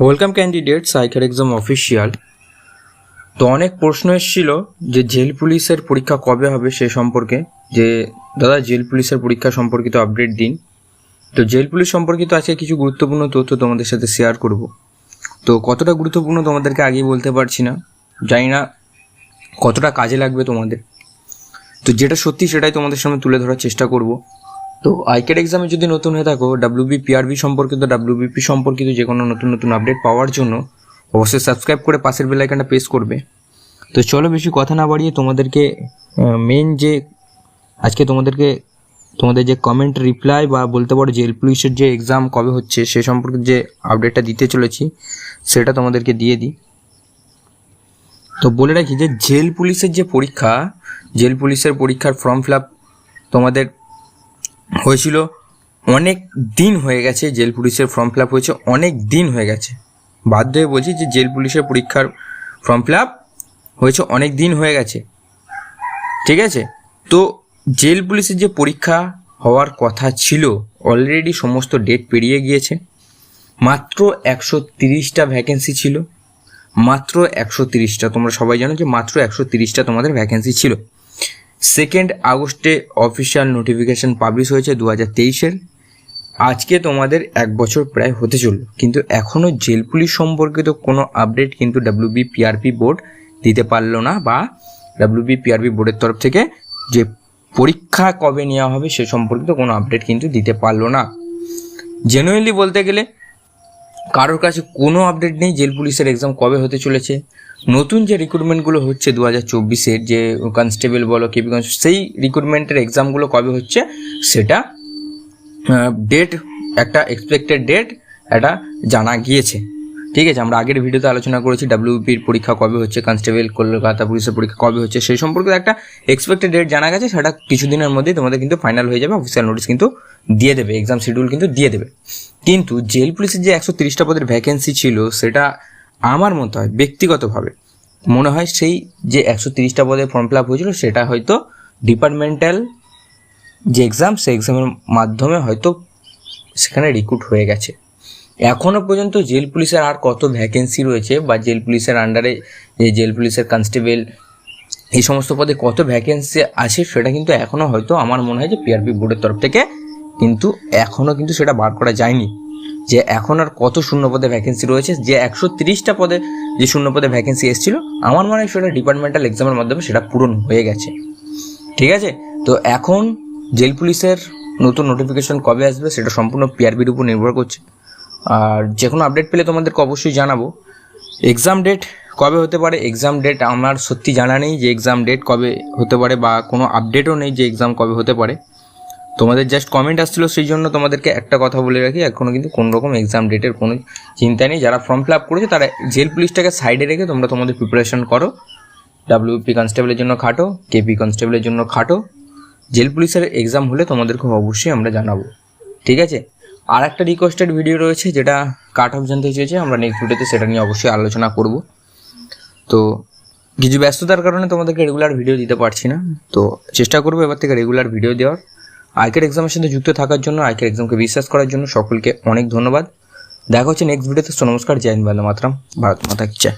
Welcome candidate cycle exam official তো অনেক প্রশ্ন এসেছিল যে জেল পুলিশের পরীক্ষা কবে হবে সে সম্পর্কে। যে, দাদা, জেল পুলিশের পরীক্ষা সম্পর্কিত আপডেট দিন। তো জেল পুলিশ সম্পর্কিত আজকে কিছু গুরুত্বপূর্ণ তথ্য তোমাদের সাথে শেয়ার করব। তো কতটা গুরুত্বপূর্ণ তোমাদেরকে আগেই বলতে পারছি না। জানি না কতটা কাজে লাগবে তোমাদের। তো যেটা সত্যি সেটাই তোমাদের সামনে তুলে ধরার চেষ্টা করব। তো আইকেট এক্সামে যদি নতুন হয়ে থাকো ডাব্লিউবি পিআরবি সম্পর্কিত ডাব্লিউবিপি সম্পর্কিত যে কোনো নতুন নতুন আপডেট পাওয়ার জন্য অবশ্যই সাবস্ক্রাইব করে পাশের বেল আইকনটা প্রেস করবে। তো চলো বেশি কথা না বাড়িয়ে তোমাদেরকে মেন যে, আজকে তোমাদেরকে, তোমাদের যে কমেন্ট রিপ্লাই বা বলতে পারো জেল পুলিশের যে এক্সাম কবে হচ্ছে, সে সম্পর্কে যে আপডেটটা দিতে চলেছি, সেটা তোমাদেরকে দিয়ে দিই। তো বলে রাখি যে জেল পুলিশের যে পরীক্ষা জেল পুলিশের পরীক্ষার ফর্ম ফিল আপ তোমাদের হয়েছিল। অনেক দিন হয়ে গেছে জেল পুলিশের ফর্ম ফিল আপ হয়েছে, অনেক দিন হয়ে গেছে। বাধ্য হয়ে বলছি যে জেল পুলিশের পরীক্ষার ফর্ম ফিল আপ হয়েছে, অনেক দিন হয়ে গেছে। ঠিক আছে? তো জেল পুলিশের যে পরীক্ষা হওয়ার কথা ছিল অলরেডি সমস্ত ডেট পেরিয়ে গিয়েছে। মাত্র একশো তিরিশটা ভ্যাকেন্সি ছিল। মাত্র একশো তিরিশটা, তোমরা সবাই জানো যে মাত্র একশো তিরিশটা তোমাদের ভ্যাকেন্সি ছিল। সেকেন্ড আগস্টে অফিসিয়াল নোটিফিকেশান পাবলিশ হয়েছে দু হাজার তেইশের। আজকে তোমাদের এক বছর প্রায় হতে চলল, কিন্তু এখনও জেল পুলিশ সম্পর্কিত কোনো আপডেট কিন্তু ডাব্লিউবি পিআরপি বোর্ড দিতে পারল না বা ডাব্লিউবি পিআরপি বোর্ডের তরফ থেকে যে পরীক্ষা কবে নেওয়া হবে সে সম্পর্কিত কোনো আপডেট কিন্তু দিতে পারল না। জেনুইনলি বলতে গেলে, কারোর কাছে কোনো আপডেট নেই জেল পুলিশের এক্সাম কবে হতে চলেছে নতুন যে রিক্রুটমেন্টগুলো হচ্ছে দু হাজার চব্বিশের যে কনস্টেবল বলো কেপি কনস্টেবল সেই রিক্রুটমেন্টের এক্সামগুলো কবে হচ্ছে? সেটা ডেট একটা এক্সপেক্টেড ডেট এটা জানা গিয়েছে। ঠিক আছে, আমরা আগের ভিডিওতে আলোচনা করেছি ডাব্লিউপির পরীক্ষা কবে হচ্ছে কনস্টেবল কলকাতা পুলিশের পরীক্ষা কবে হচ্ছে, সেই সম্পর্কে একটা এক্সপেক্টেড ডেট জানা গেছে, সেটা কিছুদিনের মধ্যেই তোমাদের কিন্তু ফাইনাল হয়ে যাবে অফিসিয়াল নোটিস কিন্তু দিয়ে দেবে এক্সাম শিডিউল কিন্তু দিয়ে দেবে। কিন্তু জেল পুলিশের যে একশো তিরিশটা পদের ভ্যাকেন্সি ছিল, সেটা আমার মতো হয়, ব্যক্তিগতভাবে। মনে হয় সেই যে একশো তিরিশটা পদে ফর্ম ফিল আপ হয়েছিল, সেটা হয়তো ডিপার্টমেন্টাল যে এক্সাম সেই এক্সামের মাধ্যমে হয়তো সেখানে রিক্রুট হয়ে গেছে। এখনও পর্যন্ত জেল পুলিশের আর কত ভ্যাকেন্সি রয়েছে বা জেল পুলিশের আন্ডারে যে জেল পুলিশের কনস্টেবল এই সমস্ত পদে কত ভ্যাকেন্সি আছে, সেটা কিন্তু এখনও হয়তো আমার মনে হয় যে পিআরপি বোর্ডের তরফ থেকে কিন্তু এখনও কিন্তু সেটা বার করা যায়নি। যে এখন আর কত শূন্য পদে ভ্যাকেন্সি রয়েছে, যে একশো তিরিশটা পদে যে শূন্য পদে ভ্যাকেন্সি এসেছিল, আমার মনে হয় সেটা ডিপার্টমেন্টাল এক্সামের মাধ্যমে সেটা পূরণ হয়ে গেছে। ঠিক আছে? তো এখন জেল পুলিশের নতুন নোটিফিকেশন কবে আসবে সেটা সম্পূর্ণ পিআরবির উপর নির্ভর করছে। আর যে কোনো আপডেট পেলে তোমাদেরকে অবশ্যই জানাব। এক্সাম ডেট কবে হতে পারে? এক্সাম ডেট আমার সত্যি জানা নেই যে এক্সাম ডেট কবে হতে পারে বা কোনো আপডেটও নেই যে এক্সাম কবে হতে পারে। তোমাদের জাস্ট কমেন্ট আসছিল সেই জন্য তোমাদেরকে একটা কথা বলে রাখি এখনও কিন্তু কোনো রকম এক্সাম ডেটের কোনো চিন্তা নেই। যারা ফর্ম ফিল আপ করেছে, তারা জেল পুলিশটাকে সাইডে রেখে তোমরা তোমাদের প্রিপারেশন করো। ডাব্লিউপি কনস্টেবলের জন্য খাটো কেপি কনস্টেবলের জন্য খাটো। জেল পুলিশের এক্সাম হলে তোমাদেরকে অবশ্যই আমরা জানাব। ঠিক আছে? আর একটা রিকোয়েস্টেড ভিডিও রয়েছে, যেটা কাট অফ জানতে চেয়েছে, আমরা নেক্সট ভিডিওতে সেটা নিয়ে অবশ্যই আলোচনা করব। তো কিছু ব্যস্ততার কারণে তোমাদেরকে রেগুলার ভিডিও দিতে পারছি না। তো চেষ্টা করব এবার থেকে রেগুলার ভিডিও দেওয়ার। আইকের এক্সামের সাথে যুক্ত থাকার জন্য, আইকের এক্সামকে বিশ্বাস করার জন্য সকলকে অনেক ধন্যবাদ। দেখা হচ্ছে নেক্সট ভিডিওতে নমস্কার, জয় হিন্দ মাতরম। ভারত মাতা কি জয়